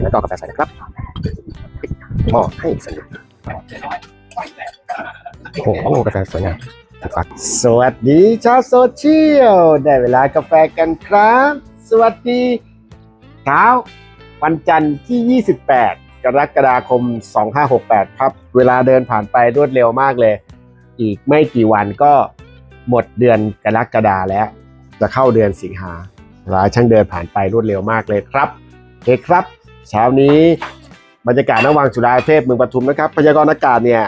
แล้วก็กาแฟใส่นะครับหม้อให้สนิทโอ้โหกาแฟสวยงามสวัสดีชาวโซเชียล ได้เวลากาแฟกันครับ สวัสดีเช้าวันจันทร์ที่ 28 กรกฎาคม 2568 ครับ เวลาเดินผ่านไปรวดเร็วมากเลย อีกไม่กี่วันก็ หมดเดือนกรกฎาแล้ว จะเข้าเดือนสิงหาเวลาช่างเดินผ่านไปรวดเร็วมากเลยครับโอเคครับ เช้านี้บรรยากาศระหว่างจุฬาเทพเมืองปทุมนะครับ พยากรณ์อากาศเนี่ย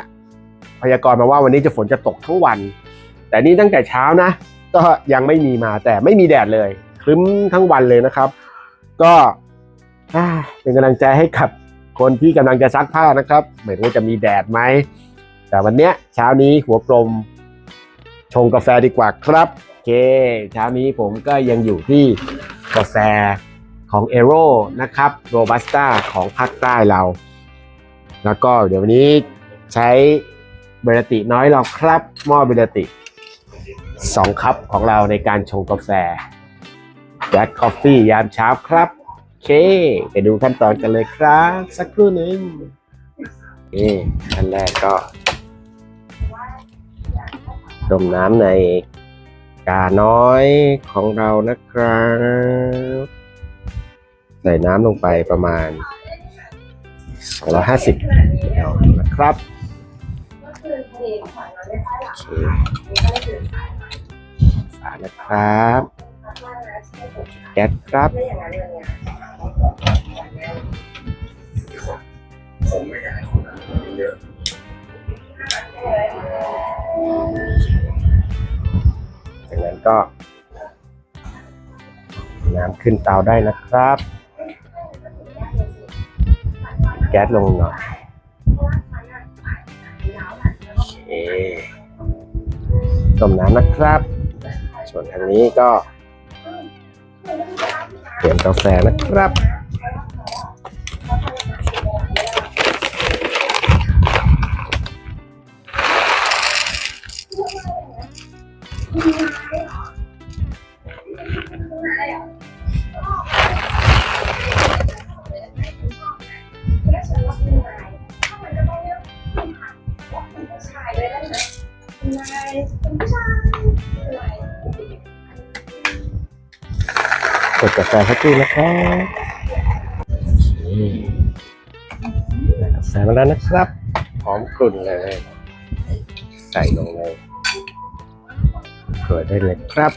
พยากรณ์มาว่าวันนี้จะฝนจะตกทั้งวัน แต่นี่ตั้งแต่เช้านะ ก็ยังไม่มีมาแต่ไม่มีแดดเลย ครึ้มทั้งวันเลยนะครับ ก็เป็นกำลังใจให้กับคนที่กำลังจะซักผ้านะครับ ไม่รู้จะมีแดดไหม แต่วันเนี้ยเช้านี้หัวกลม ชงกาแฟดีกว่าครับโอเคเช้านี้ผมก็ยังอยู่ที่กาแฟของเอโรนะครับโรบัสต้าของภาคใต้เรา แล้วก็เดี๋ยววันนี้ใช้เบรติน้อยเราครับหม้อเบรติสองคัพของเราในการชงกาแฟแบล็คกาแฟยามเช้าครับโอเค ไปดูขั้นตอนกันเลยครับ สักครู่หนึ่งโอเคขั้นแรกก็ ต้มน้ำในกาน้อยของเรานะครับ ใส่น้ำลงไปประมาณ 250มลนะครับโอเคฝานะครับ แก๊สครับจากนั้คนเยอะ ก็น้ำขึ้นเตาได้นะครับ แก๊สลงหน่อยโอเคต้มน้ำนะครับ ส่วนทางนี้ก็เตรียมกาแฟนะครับ ดกาแฟสักครู่นะครับได้กาแฟมาแล้วนะครับหอมกลุ่นเลย ใส่ลงไปเปิดได้เลยครับ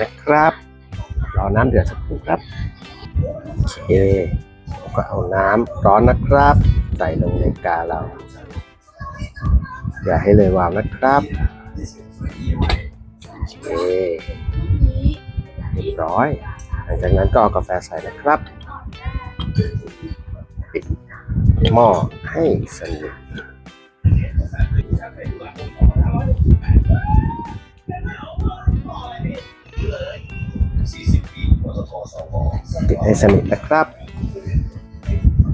นะครับรอน้ำเดือดสักครู่ครับโอเคก็เอาน้ำร้อนนะครับ ใส่ลงในกาเรา อย่าให้เลยวาวนะครับโอเคเรียบร้อย หลังจากนั้นก็เอากาแฟใส่นะครับ ปิดหม้อให้สนิท ปิดให้สนิทนะครับ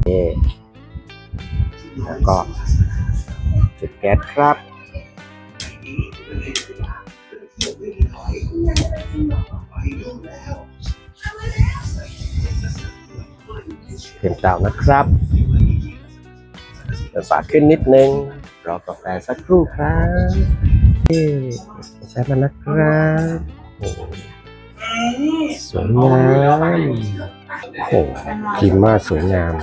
นี่แล้วก็จุดแก๊สครับเตรียมเตานะครับเปิดฝาขึ้นนิดนึง รอกาแฟสักครู่ครับเอ๊ะใช้มันนะครับ สวยงามโอ้โหพิมพ์มาสวยงาม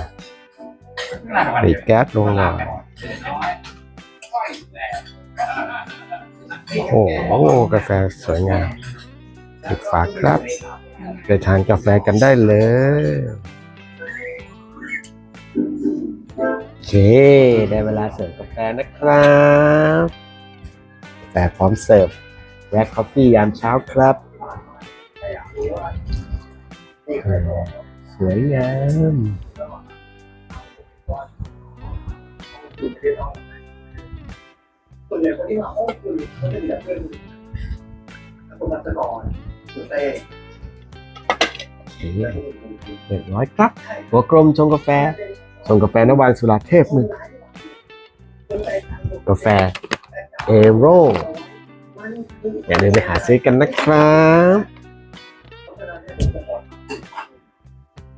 ปิดแก๊สลงหน่อยโอ้โหกาแฟสวยงามปิดฝาครับ ไปทานกาแฟกันได้เลยโอเค ได้เวลาเสิร์ฟกาแฟนะครับ กาแฟพร้อมเสิร์ฟแวะคอฟฟี่ยามเช้าครับ สวยงามส่วนใหญ่คนที่มาห้องคือเขาจะมีแต่เพื่อนแล้วคนมาจะนอนเต้เคเรียบร้อยครับ หัวกลมชงกาแฟชงกาแฟนวันสุราเทพหนึ่งกาแฟเอโร่อย่าลืมไปหาซื้อกันนะครับ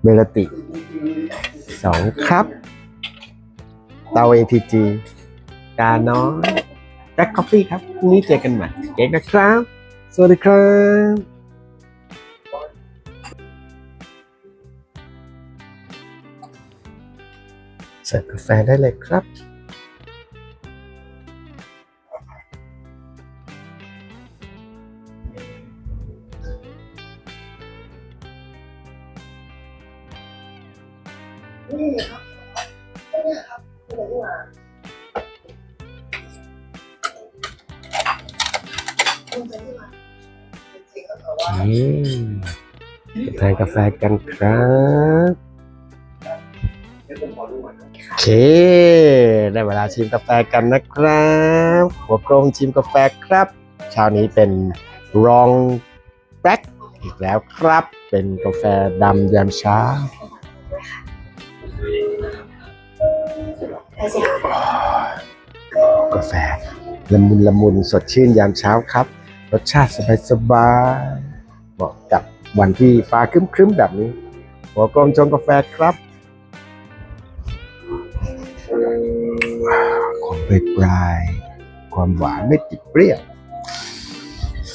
เบลติสองครับ เตา ATG กาน้อยแจ็คคอฟฟี่ครับพรุ่งนี้เจอกันใหม่เก๊กนะครับ สวัสดีครับเสิร์ฟกาแฟได้เลยครับ นี่ครับเนี่ยครับที่ไหนที่มาคุณจะที่มาจริงๆแล้วแต่ว่าอืมทานกาแฟกันครับ เดี๋ยวผมขอดูก่อนนะโอเค ได้เวลาชิมกาแฟกันนะครับ หัวกรงชิมกาแฟครับเช้านี้เป็นรองแบล็กอีกแล้วครับ เป็นกาแฟดำยามเช้า กาแฟละมุนละมุนสดชื่นยามเช้าครับ รสชาติสบายสบายๆเหมาะกับวันที่ฟ้าครึ้มๆแบบนี้ หัวกลมชงกาแฟครับความเปปลายความหวานไม่ติดเปรี้ยว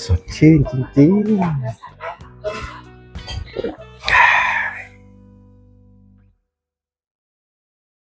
สดชื่นจริงๆ